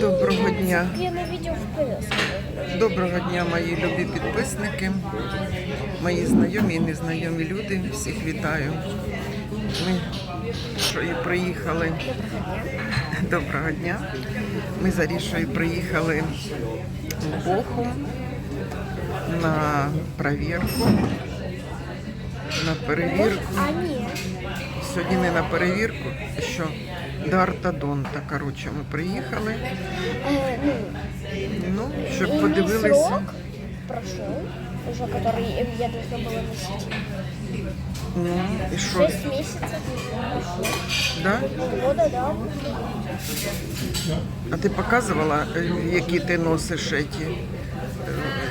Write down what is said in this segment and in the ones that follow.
Доброго дня. Доброго дня, мої любі підписники, мої знайомі і незнайомі люди. Всіх вітаю. Ми що і приїхали. Доброго дня. Ми з Арішою приїхали в Бохум на перевірку. На перевірку. Сьогодні не на перевірку, що до ортодонта. Коротше, ми приїхали. Э, ну, Ну, щоб и подивилися. срок прошел, уже который я должна была носить. Ну, і що? Шесть месяцев прошло. Да? Года, да. А ти показувала, е, які ти носиш ці, е,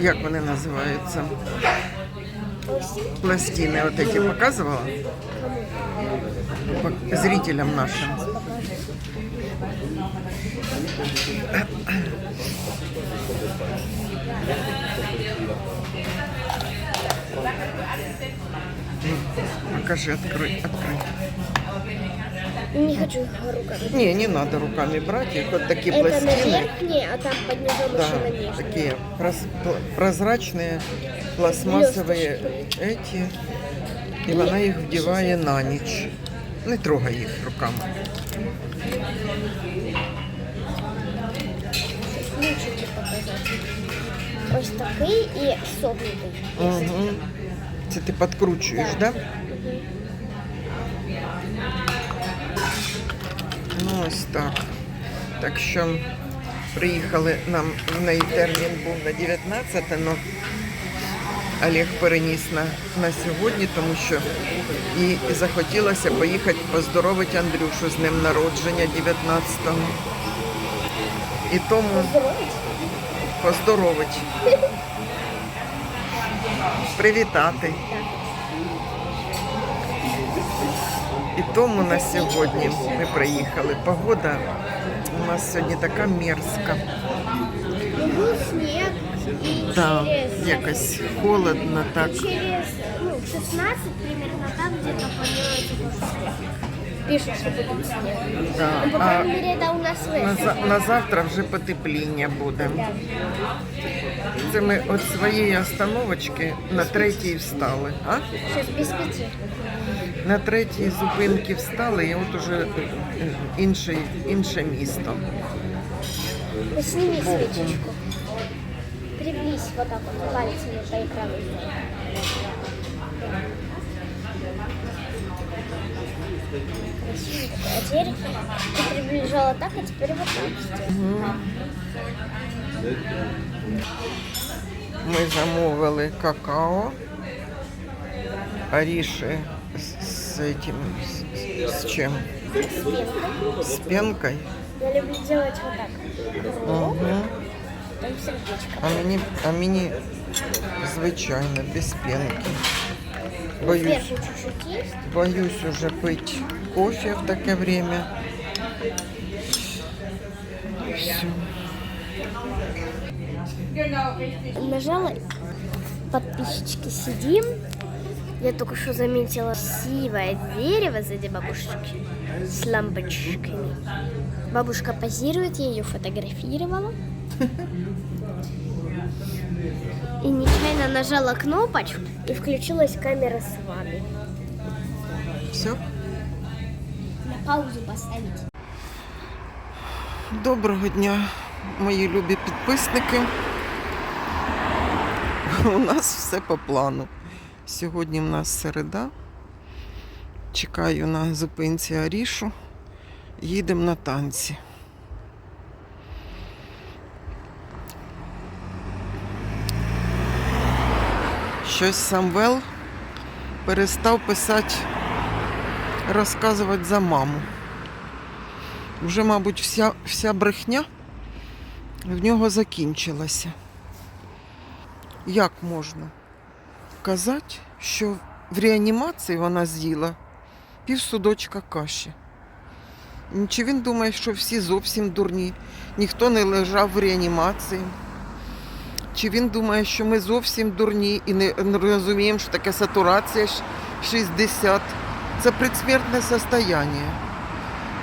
як вони називаються? Ось Пластини от эти показувала? Пок- Зрителям нашим. покажу. Покажи, открой, открой. Не хочу их руками. Не, не надо руками брать, их вот такие Это на пластины. верхние, а там под низом Да, еще на нижние. такие прос- пл- прозрачные пластмасовые эти. І вона їх вдіває на ніч. Не трогай їх руками. Ось такий і согнутий. Угу. Це ти підкручуєш, так? Да? Ну, ось так. Так що приїхали нам в неї термін був на 19, але Олег переніс на, на сьогодні, тому що і захотілося поїхати поздоровити Андрюшу з днем народження 19-го. І тому поздоровити. Привітати. І тому на сьогодні ми приїхали. Погода у нас сьогодні така мерзка. Да, якось холодно так. через ну, 16 примерно там где-то планируется. Пишут, что будет снег. Да. Ну, по А крайней мере, это у нас на, за- на завтра вже потепління буде. Це ми від своєї остановочки на третій встали. А? Сейчас без пяти. На третій зупинці встали, і от уже е, інше, інше місто. Сними свечечку. Приблизь вот так вот пальцами по экрану. Красивый такой. А теперь ты приближала так, а теперь вот так. Ми замовили какао, аріші з, этим, з, з чим? С пенкой. З пенкою. Я люблю делать вот так. Угу. А мені, а мені звичайно, без пенки. Боюсь, боюсь уже пить кофе в таке время. Все. Нажала подписчики сидим. Я только что заметила красивое дерево сзади бабушки с лампочками. Бабушка позирует, я ее фотографировала. И нечаянно нажала кнопочку и включилась камера с вами. Все? На паузу поставить. Доброго дня, мої любі підписники. У нас все по плану. Сьогодні в нас середа. Чекаю на зупинці Арішу. Їдемо на танці. Щось Самвел перестав писати, розказувати за маму. Вже, мабуть, вся, вся брехня в нього закінчилася. Як можна казати, що в реанімації вона з'їла пів судочка каші? Чи він думає, що всі зовсім дурні, ніхто не лежав в реанімації? Чи він думає, що ми зовсім дурні і не розуміємо, що таке сатурація 60? Це предсмертне состояние.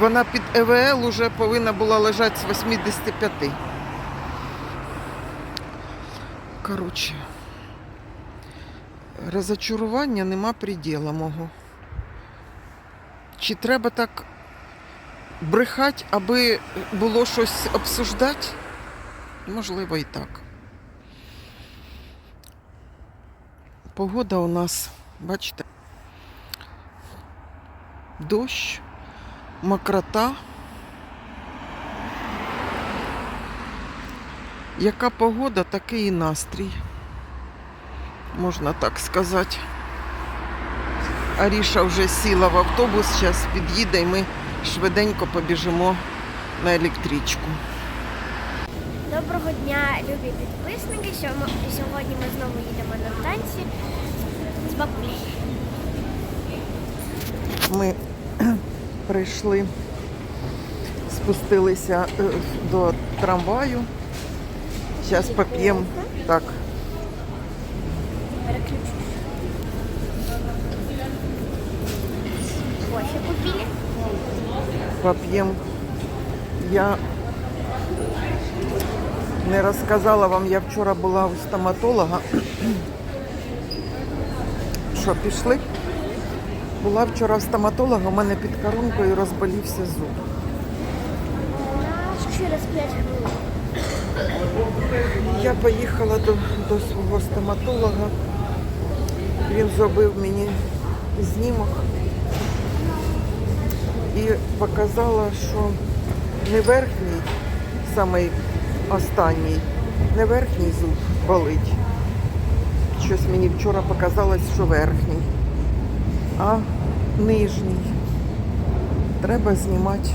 Вона під ЕВЛ уже повинна була лежати з 85. Коротше, розочарування нема приділа мого. Чи треба так брехати, аби було щось обсуждати? Можливо, і так. Погода у нас, бачите, дощ, мокрота. Яка погода, такий і настрій. Можна так сказати. Аріша вже сіла в автобус, зараз під'їде і ми швиденько побіжимо на електричку. Доброго дня, любі підписники. Сьогодні ми знову їдемо на танці з бабулею. Ми прийшли, спустилися е, до трамваю. Зараз поп'ємо так. Кофе купили. поп'ємо. Я не розказала вам, я вчора була у стоматолога. Що, пішли? Була вчора у стоматолога, у мене під коронкою розболівся зуб. Через 5 хвилин. Я поїхала до, до свого стоматолога. Він зробив мені знімок і показала, що не верхній, самий останній, не верхній зуб болить. Щось мені вчора показалось, що верхній, а нижній. Треба знімати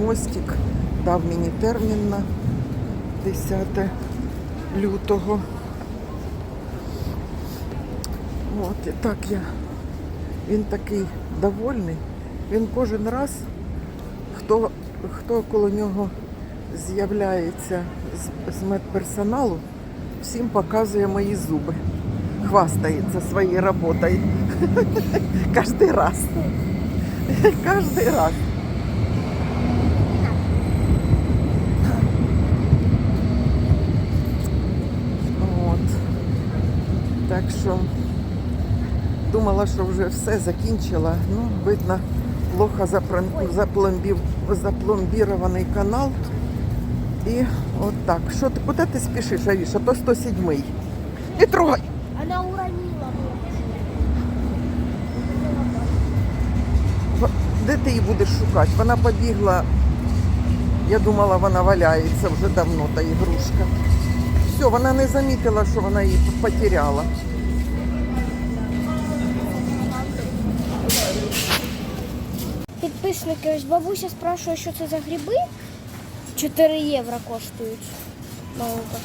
мостик. Дав мені термін на 10 лютого. От, і так я. Він такий довольний. Він кожен раз, хто, хто коло нього з'являється з, медперсоналу, всім показує мої зуби. Хвастається своєю роботою. Кожен раз. Кожен раз. Так що думала, що вже все закінчила. Ну, видно, плохо запломбірований канал. І от так. Що ти куди ти спішиш, Авіша? То 107-й. Не трогай! Она уронила. Де ти її будеш шукати? Вона побігла. Я думала, вона валяється вже давно, та ігрушка. Все, вона не замітила, що вона її потеряла. Підписники, ось бабуся спрашує, що це за гриби. 4 євро коштують. Наука.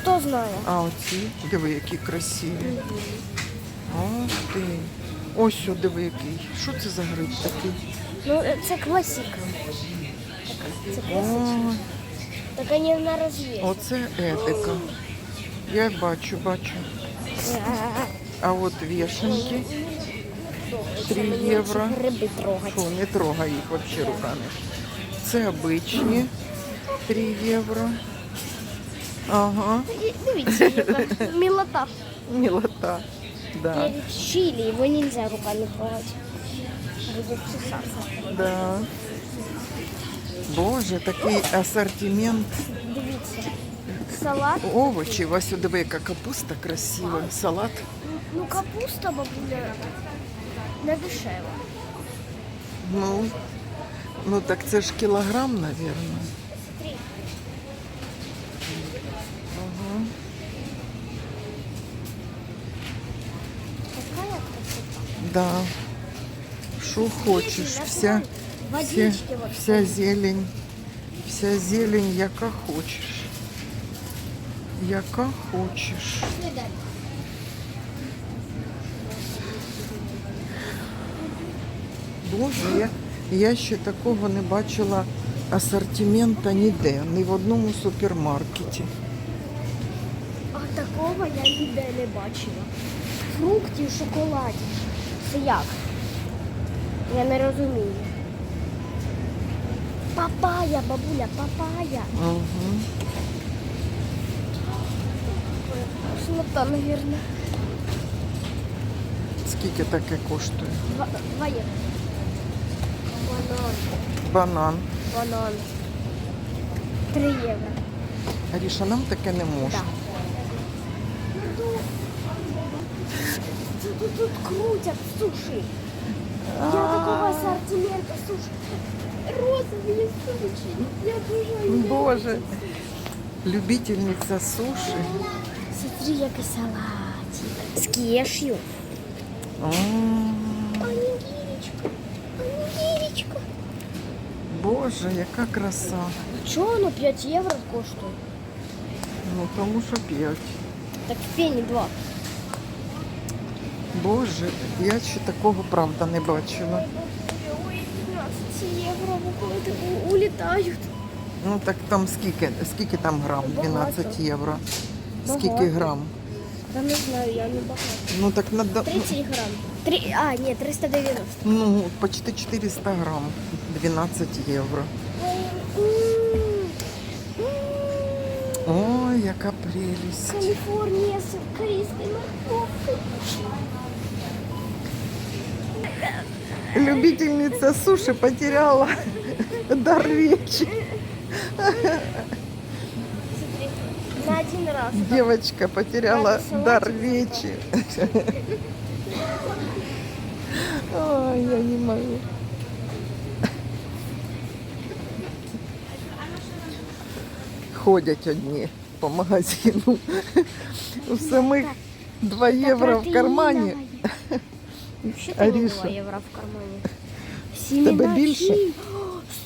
Хто знає? А оці, диви, які красиві. Ох ти. Ось що, диви, який. Що це за гриб такий? Ну, це класика. Так, Це класика. Ой, Так вони на розв'язі. оце етика. Я бачу, бачу. А от вішенки. Три євро. Гриби трогати. Фу, не трогай їх взагалі руками. Це обичні. 3 євро. Ага, Дивіться, яка мілота. милота. Да, Перед чили, его нельзя руками. Будет чесаться. да. Боже, такий асортимент Дивіться. Салат. овочів. Ось диви, яка капуста красива. Салат. Ну, капуста, бабуля, не дешева. Ну, ну так це ж кілограм, мабуть. Да. Що хочеш, вся, вся, Водички вот. вся зелень, вся зелень, яка хочеш. Яка хочеш. Боже, я, я ще такого не бачила асортимента ніде, ні в одному супермаркеті. А такого я ніде не бачила. Фруктів, шоколадів. Це як? Я не розумію. Папая, бабуля, папая. Угу. Смота, наверное. Скільки таке коштує? Два, два евро. Банан. Банан. Банан. Три евро. Аріша, нам таке не можна. Тут, тут крутят суши. Я такого ассортимента суши. Розовые суши. Я обожаю. Боже. Любительниця суші. Смотри, який салатик. З кешью. М, Анігірочка. Анігірочка. Боже, яка краса. Чого воно 5 євро коштує? Ну тому що п'ять. Так в пені 2. Боже, я ще такого правда не бачила. Ой, 12 євро виходить, у- улітають. Ну так там скільки, скільки там грам? 12 Багато. євро. Скільки грам? Та не знаю, я не багато. Ну так надо. 30 грам. Три... А, ні, 390. Ну, почти 400 грам. 12 євро. Ой, яка прелість. Каліфорнія з корейською морковкою. Любительница суши потеряла дар речи. Смотри, на один раз. Девочка потеряла Ради салатика дар речи. Ой, я не могу. Ходять одні по магазину. У самих 2 євро в кармані. Вообще-то не Аріша. 2 євро в кармані. Тебе більше?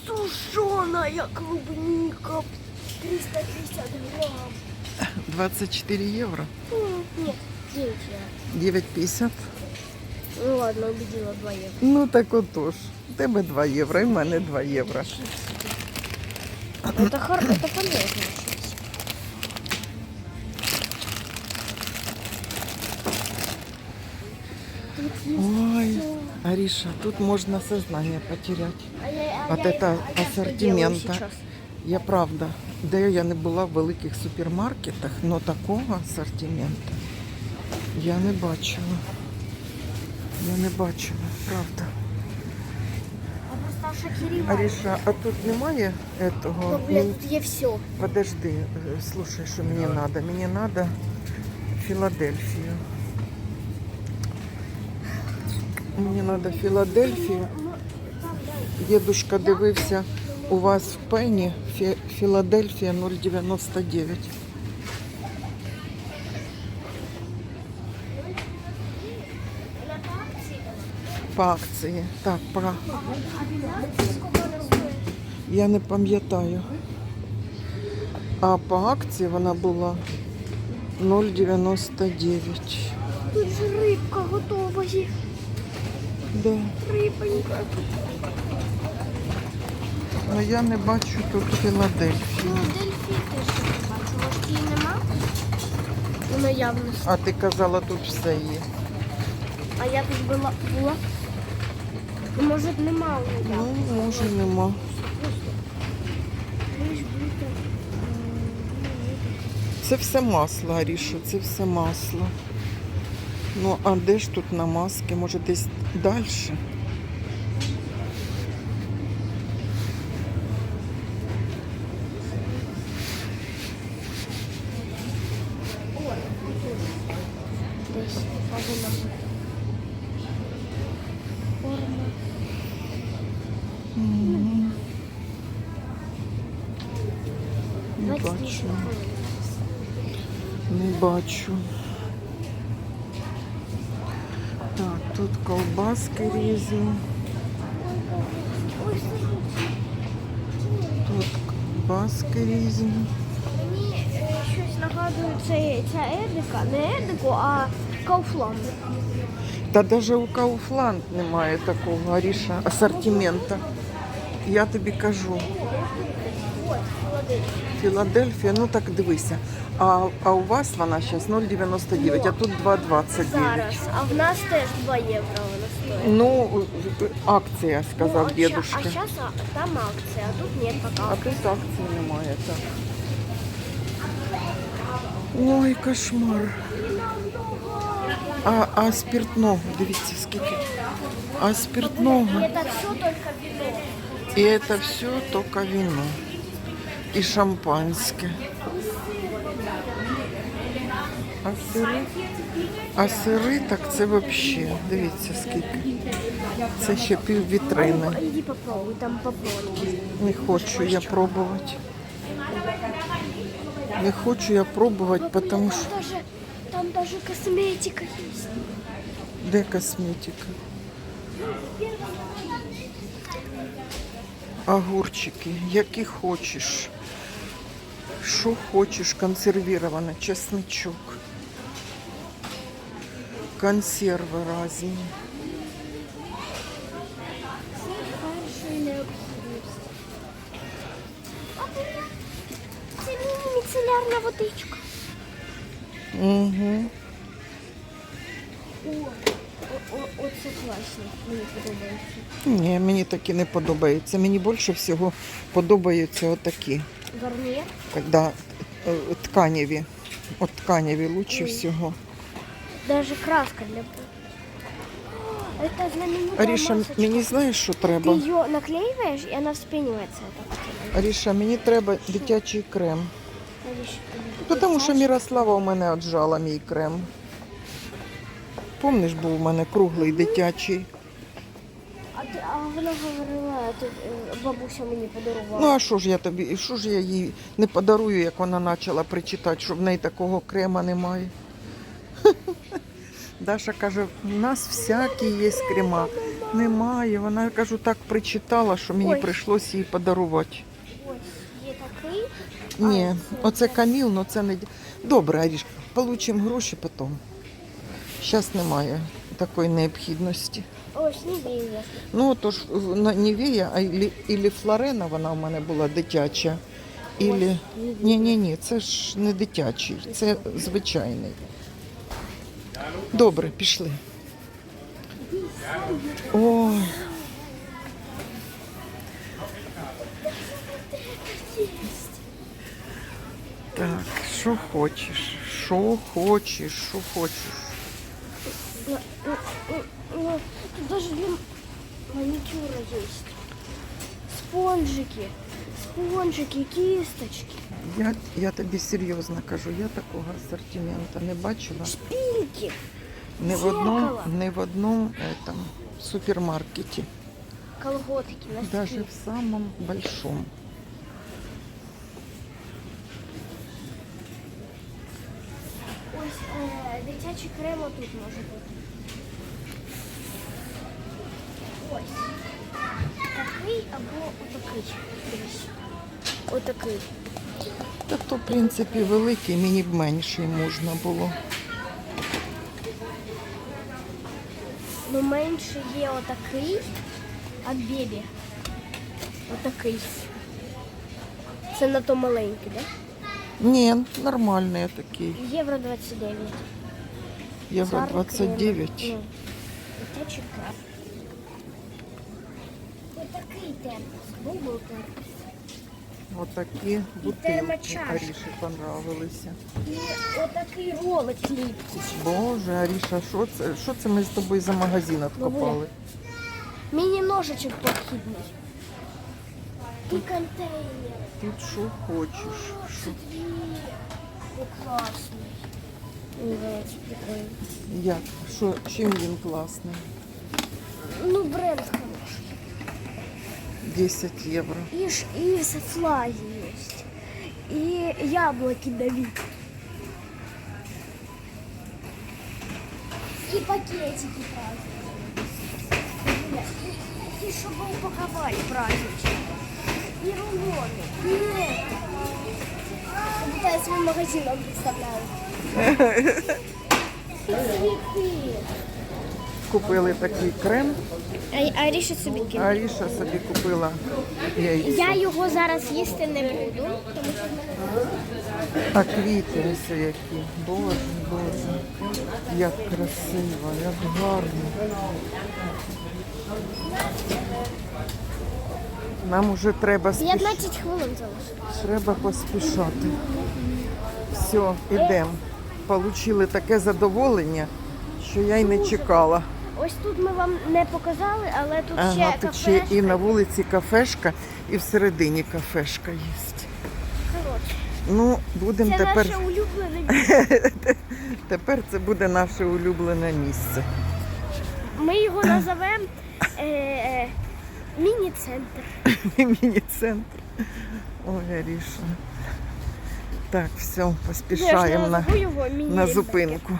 Сушеная клубника. 350 грамм. 24 євро. М, Нет, 9 евро. 9,50. Ну ладно, убедила 2 евро. Ну так отож. У тебе 2 євро, і в мене 2 євро. Это, хор... это полезно. Ой, всё. Ариша, тут можно сознание потерять. А я- а От я- это а я что ассортимента. делаю сейчас? Я правда, де я не була в великих супермаркетах, але такого асортименту я не бачила. Я не бачила, правда. А просто шокировала. Аріша, а тут немає этого? Ну, блядь, тут є все. Подожди, э, слушай, что мне надо. Мне надо Филадельфию. Мені надо Філадельфію. Дедушка дивився у вас в пені Фі- Філадельфія 099. По акції. Так, по... я не пам'ятаю. А по акції вона була 0,99. Тут же рибка готова. Да. Ну я не бачу тут Філадельфію. Філадельфії теж не бачу. Може її нема? У наявності. А ти казала, тут все є. А я тут була. була. Ну, Може нема у Ну, наявності. може, нема. Це все масло, Аріша, це все масло. Ну, а де ж тут намазки? Може, десь далі? Не бачу. Не бачу. Так, тут колбаски різні. Тут колбаски різні. Мені е, щось нагадує це, ця едика, не едику, а Кауфланд. Та навіть у Kaufland немає такого Аріша асортимента. Я тобі кажу. От, Філадельфія. Філадельфія, ну так дивися. А, а у вас вона зараз 0,99, а тут 2,29. Зараз. А в нас теж 2 євро. У нас стоит. Ну, акція, сказав Ну, а дедушка. ща- А сейчас там акция, а тут нет пока. А тут акції немає, так. Ой, кошмар. А, а спиртного, дивіться, скільки. А спиртного. И это все только вино. И это все только вино. И шампанське. А сири? А сири, так це взагалі. Дивіться скільки. Це ще пів вітрини. Иди попробуй, там попробуй. Не хочу я пробувати. Не хочу я пробувати, тому що Там даже, там даже косметика есть. де косметика? Огурчики, які хочеш. Що хочеш, консервіроване, чесничок. Консерви ти це міні-міцелярна водичка. Угу. О, о, о, оце класно. Мені подобається. Ні, мені такі не подобаються. Мені більше всього подобаються отакі. Гарнір. Когда е, тканеві. От тканеві лучше Ой. всього. Даже краска для... Это знаменитая Аріша, масочка. мені знаєш, що Ты треба? ее наклеиваешь, и она вспенивается. Вот так. Аріша, мені треба дитячий крем. Тобі Тому що? Мірослава у мене отжала мій крем. Помниш, був у мене круглий дитячий. А, вона говорила, е, бабуся мені подарувала. Ну а що ж я тобі, і що ж я їй не подарую, як вона почала причитати, що в неї такого крема немає. Даша каже, у нас всякі є крема. Немає. Вона я кажу, так причитала, що мені Ой. прийшлося їй подарувати. Ось є такий. Ні, оце каміл, але це не. Добре, Арішка, получимо гроші потім. Зараз немає такої необхідності. Ось не. Ну, то ж на Нівея, а ілі, ілі Флорена вона в мене була дитяча. Ілі... Ні, ні, ні, це ж не дитячий, це звичайний. Добре, пішли. Ой. Так, що хочеш? Що хочеш? Що хочеш? Тут даже для маникюра есть. Спонжики. Спонжики, кисточки. Я, я тобі серйозно кажу, я такого асортименту не бачила. Шпильки. Ні в одному, ні в одному этом, супермаркете. Колготки, носки. Даже в самом большом. Ось е, дитячий крем тут може бути. Ось. Такий або отакий. Отакий. Та то, в принципі, великий, мені б менший можна було. Ну менше є отакий, а бебі. Отакий. Це на то маленький, да? Ні, нормальний такий. Євро 29. Євро 29. крем. Ну. Отакий термос. Був термос. Отакі бутилки. Аріші понравилися. І отакий ролик ліпкий. Боже, Аріша, що це? Що це ми з тобою за магазин откопали? Міні-ножичок похідний. І контейнер. Тут що хочеш. Що... Класний. Ну, давайте прикроємо. Як? Що, чим він класний? Ну, бренд хороший. 10 євро. И, ж- и софлази есть. И яблоки давить. И пакетики праздничные. И, и чтобы упаковали праздничные. И рулоны. И это. Как будто я свой магазин вам представляю. Купили такий крем, А, Аріша собі а Аріша собі купила яйця. Я його зараз їсти не буду, тому що в мене А квіти ось які. Боже, боже. Як красиво, як гарно. Нам уже треба спішати. 15 хвилин залишилось. Треба поспішати. Все, ідемо. Получили таке задоволення, що я й не чекала. Ось тут ми вам не показали, але тут Ага, ще тут ще і на вулиці кафешка, і всередині кафешка є. Коротше, Ну, будемо Це тепер. наше улюблене місце. Тепер це буде наше улюблене місце. Ми його назовемо е, міні-центр. Міні-центр. Ой, Аріша. Так, все, поспішаємо на, на зупинку.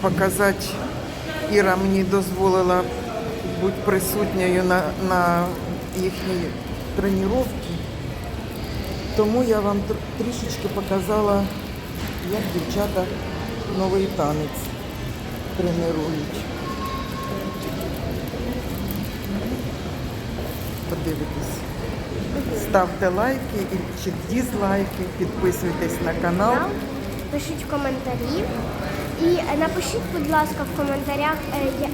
Показати, Іра мені дозволила бути присутньою на, на їхній тренуванні. Тому я вам трішечки показала, як дівчата новий танець тренують. Подивитесь. Ставте лайки чи дізлайки, підписуйтесь на канал. пишіть коментарі. І напишіть, будь ласка, в коментарях, е,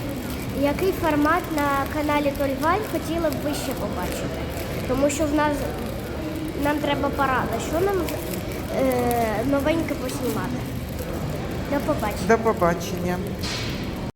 який формат на каналі Тольвай хотіли б ви ще побачити. Тому що в нас нам треба порада, що нам е, новеньке поснімати. До побачення. До побачення.